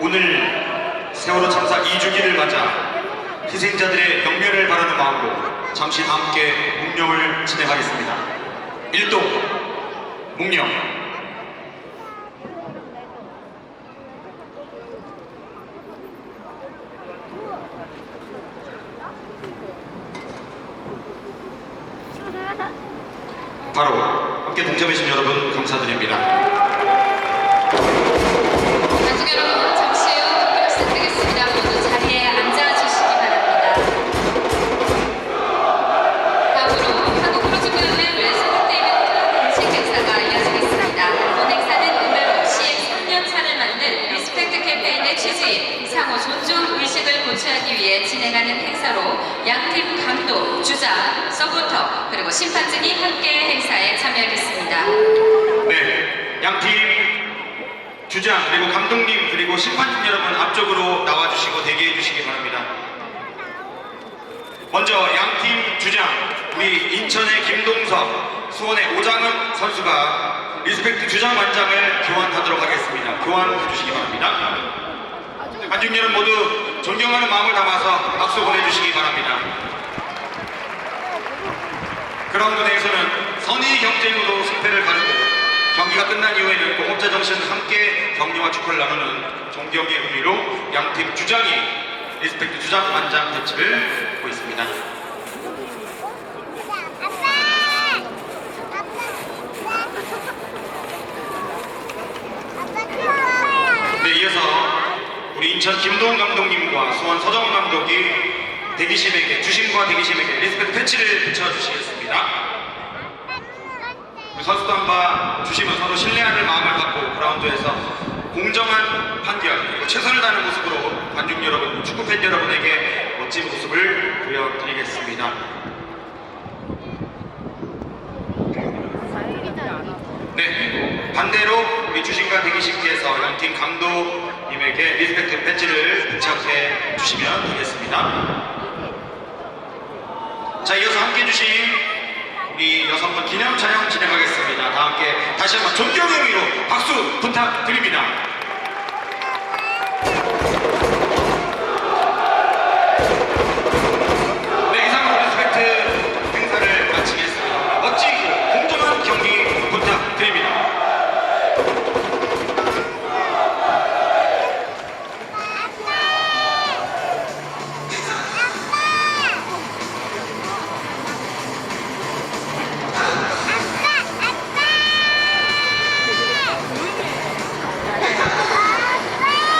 오늘 세월호 참사 2주기를 맞아 희생자들의 영면을 바라는 마음으로 잠시 함께 묵념을 진행하겠습니다. 일동 묵념 바로 함께 동참해주신 여러분 감사드립니다. 존중 의식을 고취하기 위해 진행하는 행사로 양팀 감독, 주장, 서포터 그리고 심판 등이 함께 행사에 참여하겠습니다. 네, 양팀 주장 그리고 감독님 그리고 심판진 여러분 앞쪽으로 나와주시고 대기해 주시기 바랍니다. 먼저 양팀 주장 우리 인천의 김동석, 수원의 오장은 선수가 리스펙트 주장 완장을 교환하도록 하겠습니다. 교환해 주시기 바랍니다. 관중 여러분 모두 존경하는 마음을 담아서 박수 보내주시기 바랍니다. 그라운드 내에서는 선의 경쟁으로 승패를 가르고 경기가 끝난 이후에는 공업자 정신 함께 격려와 축하를 나누는 종경의 의미로 양팀 주장이 리스펙트 주장 완장 배치를 하고 있습니다. 네, 이어서 인천 김도훈 감독님과 수원 서정훈 감독이 대기심에게 주심과 대기심에게 리스펙트 패치를 붙여주시겠습니다. 선수단과 주심은 서로 신뢰하는 마음을 갖고 그라운드에서 공정한 판결 그리고 최선을 다하는 모습으로 관중 여러분, 축구 팬 여러분에게 멋진 모습을 보여드리겠습니다. 네, 반대로 우리 주심과 대기심께서 양팀 감독님에게 리스펙트 되겠습니다. 자, 이어서 함께 해주신 우리 여성분 기념 촬영 진행하겠습니다. 다 함께 다시 한번 존경의 의미로 박수 부탁드립니다.